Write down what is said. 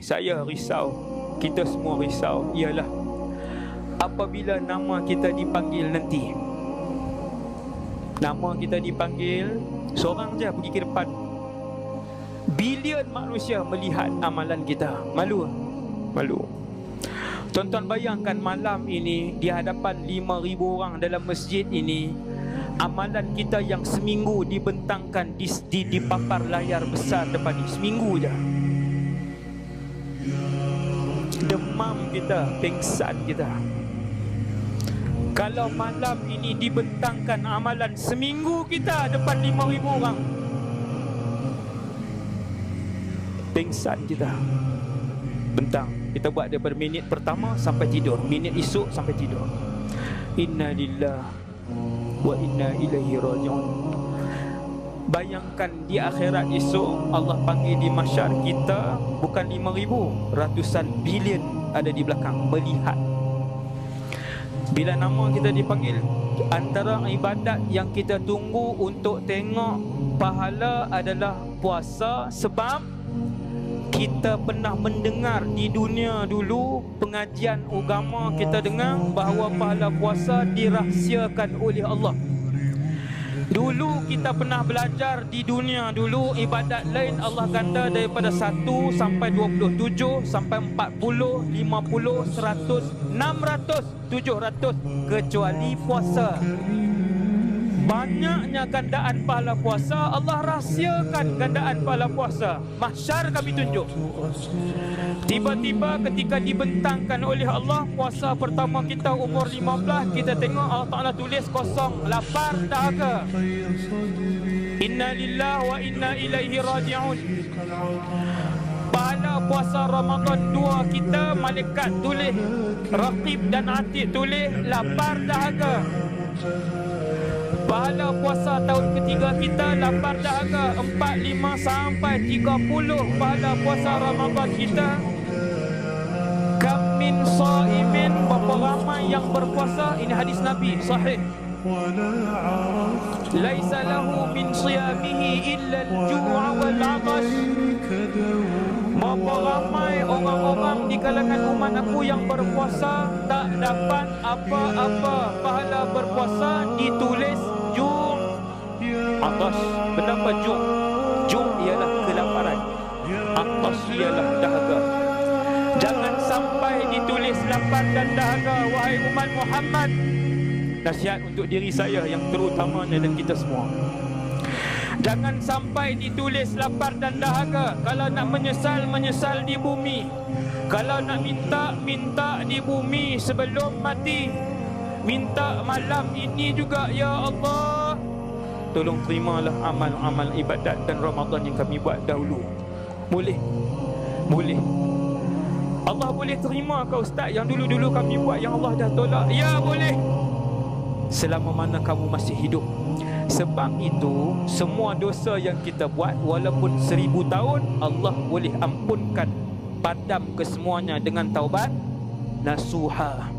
saya risau. Kita semua risau. Ialah apabila nama kita dipanggil nanti. Nama kita dipanggil seorang je pergi ke depan. Bilion manusia melihat amalan kita. Malu. Malu. Tuan-tuan bayangkan malam ini di hadapan 5,000 orang dalam masjid ini amalan kita yang seminggu dibentangkan di, di, di papar layar besar depan ini. Seminggu je demam kita pengsan kita. Kalau malam ini dibentangkan amalan seminggu kita depan 5,000 orang. Pengsan kita. Bentang. Kita buat daripada minit pertama sampai tidur. Minit esok sampai tidur. Inna lillah wa inna ilaihi rajiun bayangkan di akhirat esok Allah panggil di masyar kita bukan 5000 ratusan bilion ada di belakang melihat bila nama kita dipanggil antara ibadat yang kita tunggu untuk tengok pahala adalah puasa sebab kita pernah mendengar di dunia dulu pengajian agama kita dengar bahawa pahala puasa dirahsiakan oleh Allah. Dulu kita pernah belajar di dunia dulu ibadat lain Allah kata daripada 1 sampai 27 sampai 40 50 100 600 700 kecuali puasa. Banyaknya gandaan pahala puasa Allah rahsiakan gandaan pahala puasa. Mahsyar kami tunjuk. Tiba-tiba ketika dibentangkan oleh Allah Puasa pertama kita umur 15 Kita tengok Allah Ta'ala tulis kosong Lapar dahaga. Inna lillah wa inna ilaihi raji'un. Pahala puasa Ramadan 2 kita Malaikat tulis Raqib dan Atid tulis Lapar dahaga Pahala puasa tahun ketiga kita lapar dahaga 4, 5 sampai 30 pahala puasa Ramadan kita. Kam min sa'imin Berapa ramai yang berpuasa? Ini hadis Nabi sahih. Laisa lahu min siyamihi illa al-ju'a wal 'atash Berapa ramai orang-orang di kalangan umat aku yang berpuasa Tak dapat apa-apa pahala berpuasa Ditulis Atas Kenapa ju' Ju' ialah kelaparan. Atas ialah dahaga. Jangan sampai ditulis lapar dan dahaga Wahai umat Muhammad. Nasihat untuk diri saya yang terutamanya dan kita semua. Jangan sampai ditulis lapar dan dahaga. Kalau nak menyesal, menyesal di bumi. Kalau nak minta, minta di bumi sebelum mati. Minta malam ini juga Ya Allah Tolong terimalah amal-amal ibadat dan Ramadan yang kami buat dahulu Boleh? Boleh Allah boleh terima kau ustaz yang dulu-dulu kami buat yang Allah dah tolak Ya boleh selama mana kamu masih hidup. Sebab itu, semua dosa yang kita buat walaupun seribu tahun, Allah boleh ampunkan padam kesemuanya dengan taubat nasuha.